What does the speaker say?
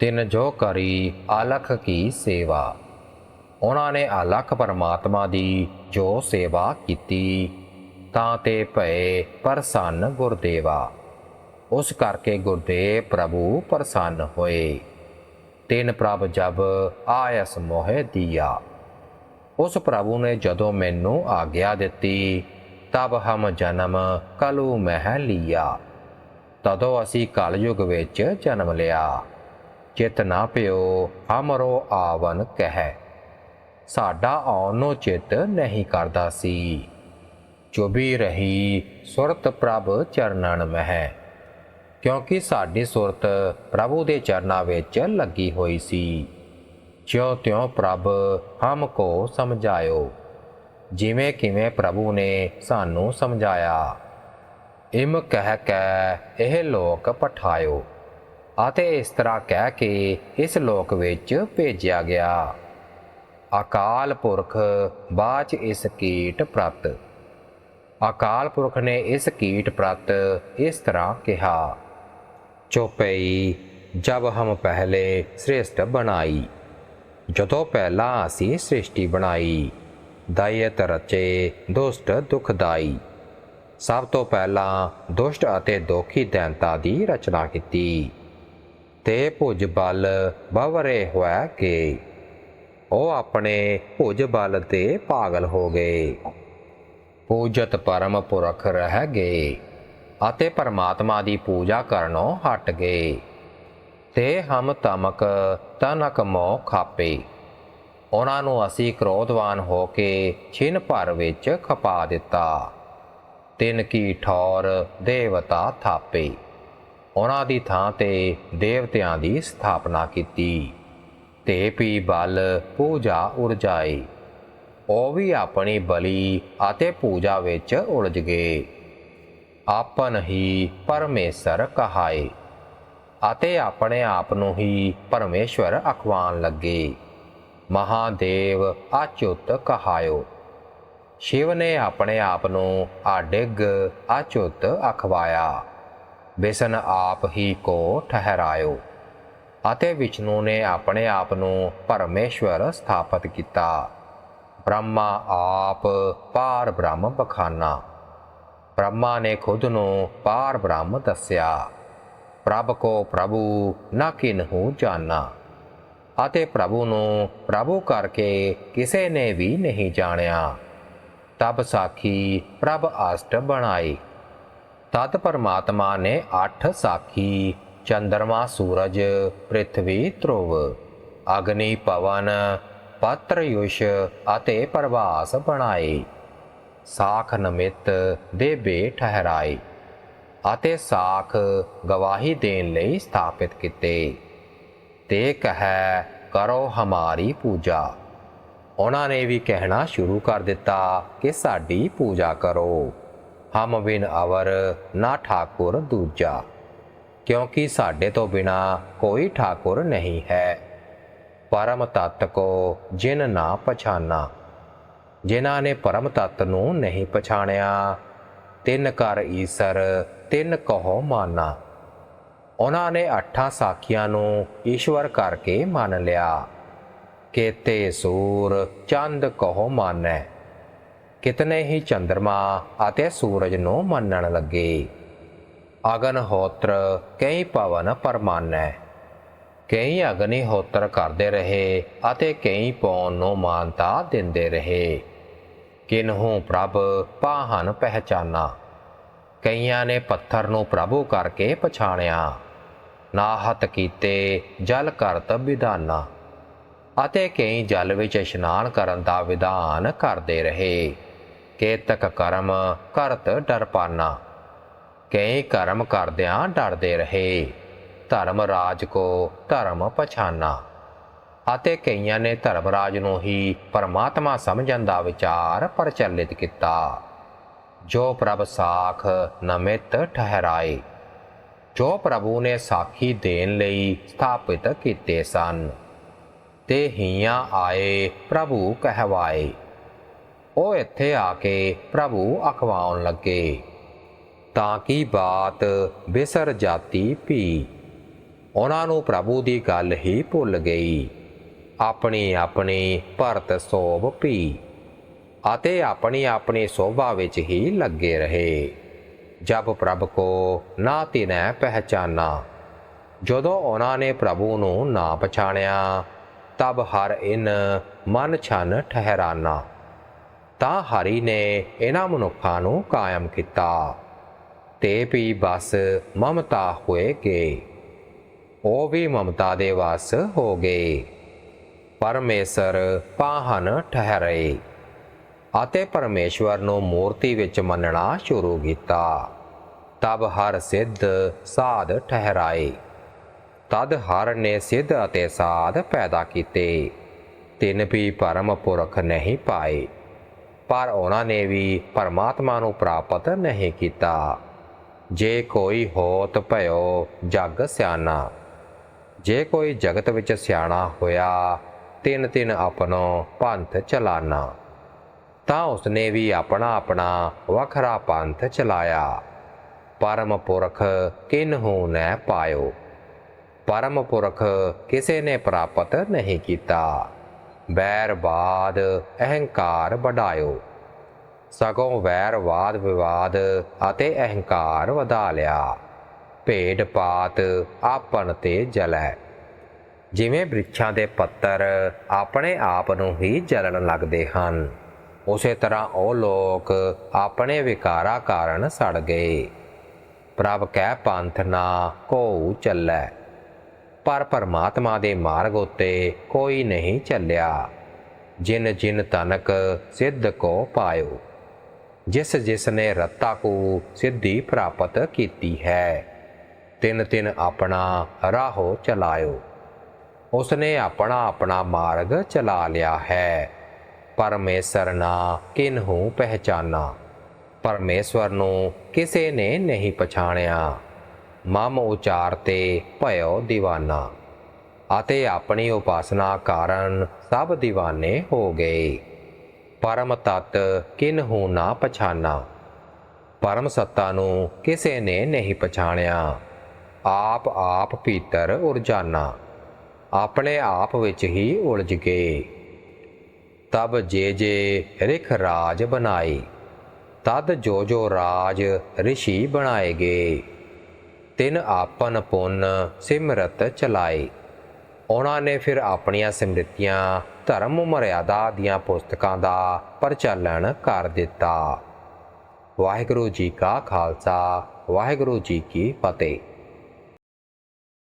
ਤਿਨ ਜੋ ਕਰੀ ਅਲਖ ਕੀ ਸੇਵਾ। ਉਹਨਾਂ ਨੇ ਅਲਖ ਪਰਮਾਤਮਾ ਦੀ ਜੋ ਸੇਵਾ ਕੀਤੀ, ਤਾਂ ਤੇ ਭਏ ਪ੍ਰਸੰਨ ਗੁਰਦੇਵਾ। ਉਸ ਕਰਕੇ ਗੁਰਦੇਵ ਪ੍ਰਭੂ ਪ੍ਰਸੰਨ ਹੋਏ। ਤਿੰਨ ਪ੍ਰਭ ਜਬ ਆਇਸ ਮੋਹਿ ਦੀਆ। ਉਸ ਪ੍ਰਭੂ ਨੇ ਜਦੋਂ ਮੈਨੂੰ ਆਗਿਆ ਦਿੱਤੀ, ਤਬ ਹਮ ਜਨਮ ਕਲੂ ਮਹਿ ਲਿਆ। ਤਦੋਂ ਅਸੀਂ ਕਲਯੁਗ ਵਿੱਚ ਜਨਮ ਲਿਆ। ਚਿਤ ਨਾ ਪਿਓ, ਹਮਰੋ ਆਵਨ ਕਹਿ। ਸਾਡਾ ਆਉਣ ਨੂੰ ਚਿਤ ਨਹੀਂ ਕਰਦਾ ਸੀ। ਚੁਬੀ ਰਹੀ ਸੁਰਤ ਪ੍ਰਭ ਚਰਨਨ ਮਹਿ। ਕਿਉਂਕਿ ਸਾਡੀ ਸੁਰਤ ਪ੍ਰਭੂ ਦੇ ਚਰਨਾਂ ਵਿੱਚ ਲੱਗੀ ਹੋਈ ਸੀ। ਜਿਉ ਤਿਉ ਪ੍ਰਭ ਹਮ ਕੋ ਸਮਝਾਇਓ। ਜਿਵੇਂ ਕਿਵੇਂ ਪ੍ਰਭੂ ਨੇ ਸਾਨੂੰ ਸਮਝਾਇਆ। ਇਮ ਕਹਿ ਕੇ ਇਹ ਲੋਕ ਪਠਾਇਓ। ਅਤੇ ਇਸ ਤਰ੍ਹਾਂ ਕਹਿ ਕੇ ਇਸ ਲੋਕ ਵਿੱਚ ਭੇਜਿਆ ਗਿਆ। ਅਕਾਲ ਪੁਰਖ ਬਾਚ ਇਸ ਕੀਟ ਪ੍ਰਤ। ਅਕਾਲ ਪੁਰਖ ਨੇ ਇਸ ਕੀਟ ਪ੍ਰਤ ਇਸ ਤਰ੍ਹਾਂ ਕਿਹਾ, ਚੋਪਈ, ਜਬ ਹਮ ਪਹਿਲੇ ਸ੍ਰੇਸ਼ਟ ਬਣਾਈ। ਜਦੋਂ ਪਹਿਲਾਂ ਅਸੀਂ ਸ੍ਰਿਸ਼ਟੀ ਬਣਾਈ, ਦਾਇਤ ਰਚੇ, ਦੁਸ਼ਟ ਦੁਖਦਾਈ ਸਭ ਤੋਂ ਪਹਿਲਾਂ ਦੁਸ਼ਟ ਅਤੇ ਦੋਖੀ ਦੈਂਤਾ ਦੀ ਰਚਨਾ ਕੀਤੀ। ਤੇ ਭੁਜ ਬਲ ਬਵਰੇ ਹੋਇਆ ਕਿ। ਉਹ ਆਪਣੇ ਭੁਜ ਬਲ ਤੇ ਪਾਗਲ ਹੋ ਗਏ। ਪੂਜਤ ਪਰਮ ਪੁਰਖ ਰਹਿ ਗਏ ਅਤੇ ਪਰਮਾਤਮਾ ਦੀ ਪੂਜਾ ਕਰਨੋਂ ਹਟ ਗਏ। ਤੇ ਹਮ ਤਮਕ ਤਨਕ ਮੋਹ ਖਾਪੇ। ਉਹਨਾਂ ਨੂੰ ਅਸੀਂ ਕ੍ਰੋਧਵਾਨ ਹੋ ਕੇ ਛਿਨ ਭਰ ਵਿੱਚ ਖਪਾ ਦਿੱਤਾ। ਤਿੰਨ ਕੀ ਠੌਰ ਦੇਵਤਾ ਥਾਪੇ। ਉਹਨਾਂ ਦੀ ਥਾਂ ਤੇ ਦੇਵਤਿਆਂ ਦੀ ਸਥਾਪਨਾ ਕੀਤੀ। ਤੇ ਪੀ ਬਲ ਪੂਜਾ ਉਰਜਾਈ ਉਹ ਵੀ ਆਪਣੀ ਬਲੀ ਅਤੇ ਪੂਜਾ ਵਿੱਚ ਉਲਝ ਗਏ। ਆਪਨ ਹੀ ਪਰਮੇਸ਼ਰ ਕਹਾਏ ਅਤੇ ਆਪਣੇ ਆਪ ਨੂੰ ਹੀ ਪਰਮੇਸ਼ਵਰ ਅਖਵਾਨ ਲੱਗੇ। ਮਹਾਦੇਵ ਅਚੁੱਤ ਕਹਾਇਓ। ਸ਼ਿਵ ਨੇ ਆਪਣੇ ਆਪ ਨੂੰ ਆਡਿਗ ਅਚੁੱਤ ਅਖਵਾਇਆ। ਬਿਸ਼ਨ ਆਪ ਹੀ ਕੋ ਠਹਿਰਾਇਓ, ਅਤੇ ਵਿਸ਼ਨੂੰ ਨੇ ਆਪਣੇ ਆਪ ਨੂੰ ਪਰਮੇਸ਼ਵਰ ਸਥਾਪਿਤ ਕੀਤਾ। ਬ੍ਰਹਮਾ ਆਪ ਪਾਰ ਬ੍ਰਹਮ ਬਖਾਨਾ। ਬ੍ਰਹਮਾ ਨੇ ਖੁਦ ਨੂੰ ਪਾਰ ਬ੍ਰਹਮ ਦੱਸਿਆ। ਪ੍ਰਭ ਕੋ ਪ੍ਰਭੂ ਨਾ ਕਿਨਹੂ ਜਾਣਾ ਅਤੇ ਪ੍ਰਭੂ ਨੂੰ ਪ੍ਰਭੂ ਕਰਕੇ ਕਿਸੇ ਨੇ ਵੀ ਨਹੀਂ ਜਾਣਿਆ। ਤਬ ਸਾਖੀ ਪ੍ਰਭ ਅਸ਼ਟ ਬਣਾਈ ਤਤ ਪਰਮਾਤਮਾ ਨੇ ਅੱਠ ਸਾਖੀ, ਚੰਦਰਮਾ ਸੂਰਜ ਪ੍ਰithvi ਧਰੁਵ। ਅਗਨੀ ਪਵਨ, ਪਤਰ ਅਤੇ ਪ੍ਰਭਾਸ ਬਣਾਏ। ਸਾਖ ਨਮਿਤ ਦੇਬੇ ਠਹਿਰਾਏ ਅਤੇ ਸਾਖ ਗਵਾਹੀ ਦੇਣ ਲਈ ਸਥਾਪਿਤ ਕੀਤੇ। ਤੇ ਕਹੈ, ਕਰੋ ਹਮਾਰੀ ਪੂਜਾ। ਉਹਨਾਂ ਨੇ ਵੀ ਕਹਿਣਾ ਸ਼ੁਰੂ ਕਰ ਦਿੱਤਾ ਕਿ ਸਾਡੀ ਪੂਜਾ ਕਰੋ। ਹਮ ਬਿਨ ਅਵਰ ਨਾ ਠਾਕੁਰ ਦੂਜਾ, ਕਿਉਂਕਿ ਸਾਡੇ ਤੋਂ ਬਿਨਾ ਕੋਈ ਠਾਕੁਰ ਨਹੀਂ ਹੈ। ਪਰਮ ਤਤ ਕੋ ਜਿਨ ਨਾ ਪਛਾਨਾ, ਜਿਨ੍ਹਾਂ ਨੇ ਪਰਮ ਤਤ ਨੂੰ ਨਹੀਂ ਪਛਾਣਿਆ, ਤਿੰਨ ਕਰ ਈਸਰ, ਤਿੰਨ ਕਹੋ ਮਾਨਾ। ਉਹਨਾਂ ਨੇ ਅੱਠਾਂ ਸਾਖੀਆਂ ਨੂੰ ਈਸ਼ਵਰ ਕਰਕੇ ਮੰਨ ਲਿਆ, ਕੇਤੇ ਸੂਰ ਚੰਦ ਕਹੋ ਮਾਨੈ। ਕਿਤਨੇ ਹੀ ਚੰਦਰਮਾ ਅਤੇ ਸੂਰਜ ਨੂੰ ਮੰਨਣ ਲੱਗੇ। ਅਗਨ ਹੋਤਰ ਕਈ ਪਵਨ ਪਰਮਾਨੈ। ਕਈ ਅਗਨੀ ਹੋਤਰ ਕਰਦੇ ਰਹੇ ਅਤੇ ਕਈ ਪੌਣ ਨੂੰ ਮਾਨਤਾ ਦਿੰਦੇ ਰਹੇ। ਕਿਨਹੂ ਪ੍ਰਭ ਪਾਹਨ ਪਹਿਚਾਨਾ। ਕਈਆਂ ਨੇ ਪੱਥਰ ਨੂੰ ਪ੍ਰਭੂ ਕਰਕੇ ਪਛਾਣਿਆ। ਨਾਹਤ ਕੀਤੇ ਜਲ ਕਰਤ ਵਿਧਾਨਾ। ਅਤੇ ਕਈ ਜਲ ਵਿੱਚ ਇਸ਼ਨਾਨ ਕਰਨ ਦਾ ਵਿਧਾਨ ਕਰਦੇ ਰਹੇ। ਕੇਤਕ ਕਰਮ ਕਰਤ ਡਰਪਾਨਾ ਕਈ ਕਰਮ ਕਰਦਿਆਂ ਡਰਦੇ ਰਹੇ। ਧਰਮ ਰਾਜ ਕੋ ਧਰਮ ਪਛਾਨਾ, ਅਤੇ ਕਈਆਂ ਨੇ ਧਰਮ ਰਾਜ ਨੂੰ ਹੀ ਪਰਮਾਤਮਾ ਸਮਝਣ ਦਾ ਵਿਚਾਰ ਪ੍ਰਚਲਿਤ ਕੀਤਾ। ਜੋ ਪ੍ਰਭ ਸਾਖ ਨਮਿਤ ਠਹਿਰਾਏ, ਜੋ ਪ੍ਰਭੂ ਨੇ ਸਾਖੀ ਦੇਣ ਲਈ ਸਥਾਪਿਤ ਕੀਤੇ ਸਨ, ਤੇ ਹੀਆਂ ਆਏ ਪ੍ਰਭੂ ਕਹਿਵਾਏ। ਉਹ ਇੱਥੇ ਆ ਕੇ ਪ੍ਰਭੂ ਅਖਵਾਉਣ ਲੱਗੇ। ਤਾਂ ਕਿ ਬਾਤ ਬਿਸਰ ਜਾਤੀ ਭੀ? ਉਹਨਾਂ ਨੂੰ ਪ੍ਰਭੂ ਦੀ ਗੱਲ ਹੀ ਭੁੱਲ ਗਈ। ਆਪਣੀ ਆਪਣੀ ਭਰਤ ਸੋਭ ਪੀ ਅਤੇ ਆਪਣੀ ਆਪਣੀ ਸੋਭਾ ਵਿੱਚ ਹੀ ਲੱਗੇ ਰਹੇ। ਜਬ ਪ੍ਰਭ ਕੋ ਨਾ ਤਿਨੈ ਪਹਿਚਾਨਾ, ਜਦੋਂ ਉਹਨਾਂ ਨੇ ਪ੍ਰਭੂ ਨੂੰ ਨਾ ਪਛਾਣਿਆ, ਤਬ ਹਰ ਇਨ ਮਨ ਛਨ ਠਹਿਰਾਨਾ। ਤਾਂ ਹਰੀ ਨੇ ਇਹਨਾਂ ਮਨੁੱਖਾਂ ਨੂੰ ਕਾਇਮ ਕੀਤਾ ਤੇ ਵੀ ਬਸ ਮਮਤਾ ਹੋਏ ਗਏ ਉਹ ਵੀ ਮਮਤਾ ਦੇ ਵਸ ਹੋ ਗਏ ਪਰਮੇਸ਼ਰ ਪਾਹਨ ਠਹਿਰੇ ਅਤੇ ਪਰਮੇਸ਼ਵਰ ਨੂੰ ਮੂਰਤੀ ਵਿੱਚ ਮੰਨਣਾ ਸ਼ੁਰੂ ਕੀਤਾ ਤਬ ਹਰ ਸਿੱਧ ਸਾਧ ਠਹਿਰਾਏ ਤਦ ਹਰ ਨੇ ਸਿੱਧ ਅਤੇ ਸਾਧ ਪੈਦਾ ਕੀਤੇ ਤਿੰਨ ਵੀ ਪਰਮ ਪੁਰਖ ਨਹੀਂ ਪਾਏ ਪਰ ਉਹਨਾਂ ਨੇ ਵੀ ਪਰਮਾਤਮਾ ਨੂੰ ਪ੍ਰਾਪਤ ਨਹੀਂ ਕੀਤਾ। ਜੇ ਕੋਈ ਹੋਤ ਭਇਓ ਜਗ ਸਿਆਣਾ, ਜੇ ਕੋਈ ਜਗਤ ਵਿੱਚ ਸਿਆਣਾ ਹੋਇਆ, ਤਿੰਨ ਤਿੰਨ ਆਪਣੋ ਪੰਥ ਚਲਾਨਾ ਤਾਂ ਉਸਨੇ ਵੀ ਆਪਣਾ ਆਪਣਾ ਵੱਖਰਾ ਪੰਥ ਚਲਾਇਆ। ਪਰਮ ਪੁਰਖ ਕਿਨਹੂ ਨੈ ਪਾਇਓ? ਪਰਮ ਪੁਰਖ ਕਿਸੇ ਨੇ ਪ੍ਰਾਪਤ ਨਹੀਂ ਕੀਤਾ। ਵੈਰਵਾਦ ਅਹੰਕਾਰ ਵਧਾਇਓ ਸਗੋਂ ਵੈਰਵਾਦ ਵਿਵਾਦ ਅਤੇ ਅਹੰਕਾਰ ਵਧਾ ਲਿਆ। ਭੇਡ ਪਾਤ ਆਪਨ ਤੇ ਜਲੈ। ਜਿਵੇਂ ਬ੍ਰਿਛਾਂ ਦੇ ਪੱਤਰ ਆਪਣੇ ਆਪ ਨੂੰ ਹੀ ਜਲਣ ਲੱਗਦੇ ਹਨ, ਉਸੇ ਤਰ੍ਹਾਂ ਉਹ ਲੋਕ ਆਪਣੇ ਵਿਕਾਰਾਂ ਕਾਰਨ ਸੜ ਗਏ। ਪ੍ਰਭ ਕਹਿ ਪੰਥ ਨਾ ਕੋ ਚੱਲੈ। ਪਰ ਪਰਮਾਤਮਾ ਦੇ ਮਾਰਗ ਉਤੇ ਕੋਈ ਨਹੀਂ ਚੱਲਿਆ। ਜਿਨ ਜਿਨ ਤਨਕ ਸਿੱਧ ਕੋ ਪਾਇਓ, ਜਿਸ ਜਿਸ ਨੇ ਰੱਤਾ ਕੋ ਸਿੱਧੀ ਪ੍ਰਾਪਤ ਕੀਤੀ ਹੈ, ਤਿੰਨ ਤਿੰਨ ਆਪਣਾ ਰਾਹੋ ਚਲਾਇਓ। ਉਸਨੇ ਆਪਣਾ ਆਪਣਾ ਮਾਰਗ ਚਲਾ ਲਿਆ ਹੈ। ਪਰਮੇਸ਼ਰ ਨਾ ਕਿਨਹੂ ਪਹਿਚਾਨਾ, ਪਰਮੇਸ਼ਵਰ ਨੂੰ ਕਿਸੇ ਨੇ ਨਹੀਂ ਪਛਾਣਿਆ। ਮਮ ਉਚਾਰ ਤੇ ਭਇਓ دیਵਾਨਾ ਅਤੇ ਆਪਣੀ ਉਪਾਸਨਾ ਕਾਰਨ ਸਭ دیਵਾਨੇ ਹੋ ਗਏ। ਪਰਮ ਤਤ ਕਿਨਹੂ ਨਾ ਪਛਾਨਾ। ਪਰਮ ਸੱਤਾ ਨੂੰ ਕਿਸੇ ਨੇ ਨਹੀਂ ਪਛਾਣਿਆ। ਆਪ ਆਪ ਭੀਤਰ ਉਰਜਾਨਾ। ਆਪਣੇ ਆਪ ਵਿੱਚ ਹੀ ਉਲਝ ਗਏ। ਤਬ ਜੇ ਜੇ ਰਿਖ ਰਾਜ ਬਣਾਈ ਤਦ ਜੋ ਜੋ ਰਾਜ ਰਿਸ਼ੀ ਬਣਾਏ ਗਏ। ਤਿਨ ਆਪਨ ਪੁੰਨ ਸਿਮਰਤ ਚਲਾਏ। ਉਹਨਾਂ ਨੇ ਫਿਰ ਆਪਣੀਆਂ ਸਿਮਰਤੀਆਂ ਧਰਮ ਮਰਿਆਦਾ ਦੀਆਂ ਪੁਸਤਕਾਂ ਦਾ ਪ੍ਰਚਲਨ ਕਰ ਦਿੱਤਾ। ਵਾਹਿਗੁਰੂ ਜੀ ਕਾ ਖਾਲਸਾ, ਵਾਹਿਗੁਰੂ ਜੀ ਕੀ ਫਤਿਹ।